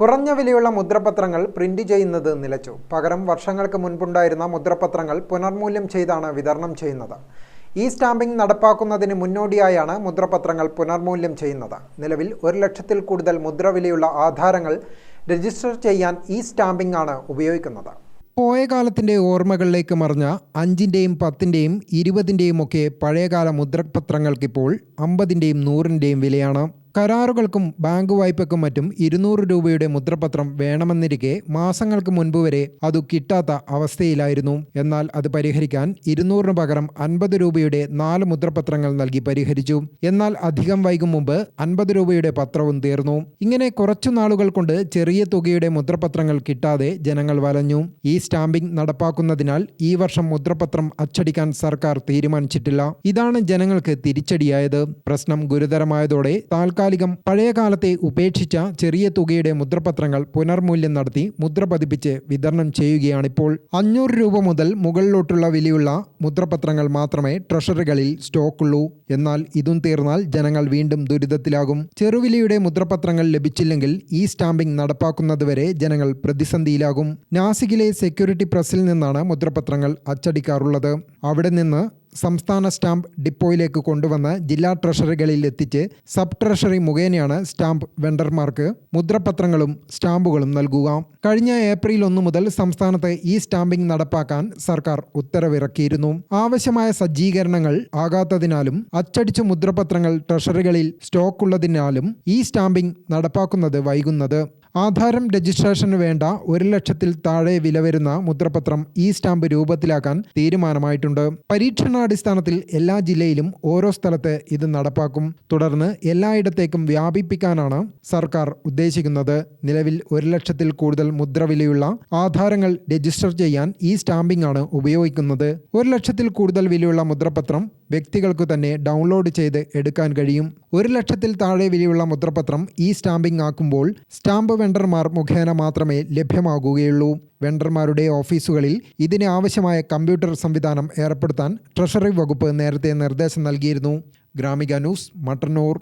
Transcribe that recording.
കുറഞ്ഞ വിലയുള്ള മുദ്രപത്രങ്ങൾ പ്രിന്റ് ചെയ്യുന്നത് നിലച്ചു. പകരം വർഷങ്ങൾക്ക് മുൻപുണ്ടായിരുന്ന മുദ്രപത്രങ്ങൾ പുനർമൂല്യം ചെയ്താണ് വിതരണം ചെയ്യുന്നത്. ഈ സ്റ്റാമ്പിംഗ് നടപ്പാക്കുന്നതിന് മുന്നോടിയായാണ് മുദ്രപത്രങ്ങൾ പുനർമൂല്യം ചെയ്യുന്നത്. നിലവിൽ ഒരു ലക്ഷത്തിൽ കൂടുതൽ മുദ്രവിലയുള്ള ആധാരങ്ങൾ രജിസ്റ്റർ ചെയ്യാൻ ഈ സ്റ്റാമ്പിംഗ് ആണ് ഉപയോഗിക്കുന്നത്. പോയ കാലത്തിന്റെ ഓർമ്മകളിലേക്ക് മറിഞ്ഞ അഞ്ചിന്റെയും പത്തിന്റെയും ഇരുപതിന്റെയും ഒക്കെ പഴയകാല മുദ്രപത്രങ്ങൾക്കിപ്പോൾ അമ്പതിന്റെയും നൂറിന്റെയും വിലയാണ് കരാറുകൾക്കും ബാങ്ക് വായ്പയ്ക്കും മറ്റും ഇരുന്നൂറ് രൂപയുടെ മുദ്രപത്രം വേണമെന്നിരിക്കെ മാസങ്ങൾക്ക് മുൻപ് വരെ അത് കിട്ടാത്ത അവസ്ഥയിലായിരുന്നു. എന്നാൽ അത് പരിഹരിക്കാൻ ഇരുന്നൂറിന് പകരം അൻപത് രൂപയുടെ നാല് മുദ്രപത്രങ്ങൾ നൽകി പരിഹരിച്ചു. എന്നാൽ അധികം വൈകും മുമ്പ് അൻപത് രൂപയുടെ പത്രവും തീർന്നു. ഇങ്ങനെ കുറച്ചു നാളുകൾ കൊണ്ട് ചെറിയ തുകയുടെ മുദ്രപത്രങ്ങൾ കിട്ടാതെ ജനങ്ങൾ വലഞ്ഞു. ഈ സ്റ്റാമ്പിംഗ് നടപ്പാക്കുന്നതിനാൽ ഈ വർഷം മുദ്രപത്രം അച്ചടിക്കാൻ സർക്കാർ തീരുമാനിച്ചിട്ടില്ല. ഇതാണ് ജനങ്ങൾക്ക് തിരിച്ചടിയായത്. പ്രശ്നം ഗുരുതരമായതോടെ താൽക്കാലികം പഴയകാലത്തെ ഉപേക്ഷിച്ച ചെറിയ തുകയുടെ മുദ്രപത്രങ്ങൾ പുനർമൂല്യം നടത്തി മുദ്ര പതിപ്പിച്ച് വിതരണം ചെയ്യുകയാണിപ്പോൾ. അഞ്ഞൂറ് രൂപ മുതൽ മുകളിലോട്ടുള്ള വിലയുള്ള മുദ്രപത്രങ്ങൾ മാത്രമേ ട്രഷറികളിൽ സ്റ്റോക്കുള്ളൂ. എന്നാൽ ഇതും തീർന്നാൽ ജനങ്ങൾ വീണ്ടും ദുരിതത്തിലാകും. ചെറുവിലയുടെ മുദ്രപത്രങ്ങൾ ലഭിച്ചില്ലെങ്കിൽ ഈ സ്റ്റാമ്പിംഗ് നടപ്പാക്കുന്നതുവരെ ജനങ്ങൾ പ്രതിസന്ധിയിലാകും. നാസിക്കിലെ സെക്യൂരിറ്റി പ്രസിൽ നിന്നാണ് മുദ്രപത്രങ്ങൾ അച്ചടിക്കാറുള്ളത്. അവിടെ നിന്ന് സംസ്ഥാന സ്റ്റാമ്പ് ഡിപ്പോയിലേക്ക് കൊണ്ടുവന്ന് ജില്ലാ ട്രഷറികളിൽ എത്തിച്ച് സബ് ട്രഷറി മുഖേനയാണ് സ്റ്റാമ്പ് വെണ്ടർമാർക്ക് മുദ്രപത്രങ്ങളും സ്റ്റാമ്പുകളും നൽകുക. കഴിഞ്ഞ ഏപ്രിൽ ഒന്ന് മുതൽ സംസ്ഥാനത്ത് ഈ സ്റ്റാമ്പിംഗ് നടപ്പാക്കാൻ സർക്കാർ ഉത്തരവിറക്കിയിരുന്നു. ആവശ്യമായ സജ്ജീകരണങ്ങൾ ആകാത്തതിനാലും അച്ചടിച്ച മുദ്രപത്രങ്ങൾ ട്രഷറികളിൽ സ്റ്റോക്കുള്ളതിനാലും ഈ സ്റ്റാമ്പിംഗ് നടപ്പാക്കുന്നത് വൈകുന്നത്. ആധാരം രജിസ്ട്രേഷന് വേണ്ട ഒരു ലക്ഷത്തിൽ താഴെ വില വരുന്ന മുദ്രപത്രം ഇ സ്റ്റാമ്പ് രൂപത്തിലാക്കാൻ തീരുമാനമായിട്ടുണ്ട്. പരീക്ഷണാടിസ്ഥാനത്തിൽ എല്ലാ ജില്ലയിലും ഓരോ സ്ഥലത്ത് ഇത് നടപ്പാക്കും. തുടർന്ന് എല്ലായിടത്തേക്കും വ്യാപിപ്പിക്കാനാണ് സർക്കാർ ഉദ്ദേശിക്കുന്നത്. നിലവിൽ ഒരു ലക്ഷത്തിൽ കൂടുതൽ മുദ്രവിലയുള്ള ആധാരങ്ങൾ രജിസ്റ്റർ ചെയ്യാൻ ഈ സ്റ്റാമ്പിംഗ് ആണ് ഉപയോഗിക്കുന്നത്. ഒരു ലക്ഷത്തിൽ കൂടുതൽ വിലയുള്ള മുദ്രപത്രം വ്യക്തികൾക്ക് തന്നെ ഡൗൺലോഡ് ചെയ്ത് എടുക്കാൻ കഴിയും. ഒരു ലക്ഷത്തിൽ താഴെ വിലയുള്ള മുദ്രപത്രം ഈ സ്റ്റാമ്പിംഗ് ആക്കുമ്പോൾ സ്റ്റാമ്പ് വെണ്ടർമാർ മുഖേന മാത്രമേ ലഭ്യമാകുകയുള്ളൂ. വെണ്ടർമാരുടെ ഓഫീസുകളിൽ ഇതിന് ആവശ്യമായ കമ്പ്യൂട്ടർ സംവിധാനം ഏർപ്പെടുത്താൻ ട്രഷറി വകുപ്പ് നേരത്തെ നിർദ്ദേശം നൽകിയിരുന്നു. ഗ്രാമിക ന്യൂസ് മട്ടന്നൂർ.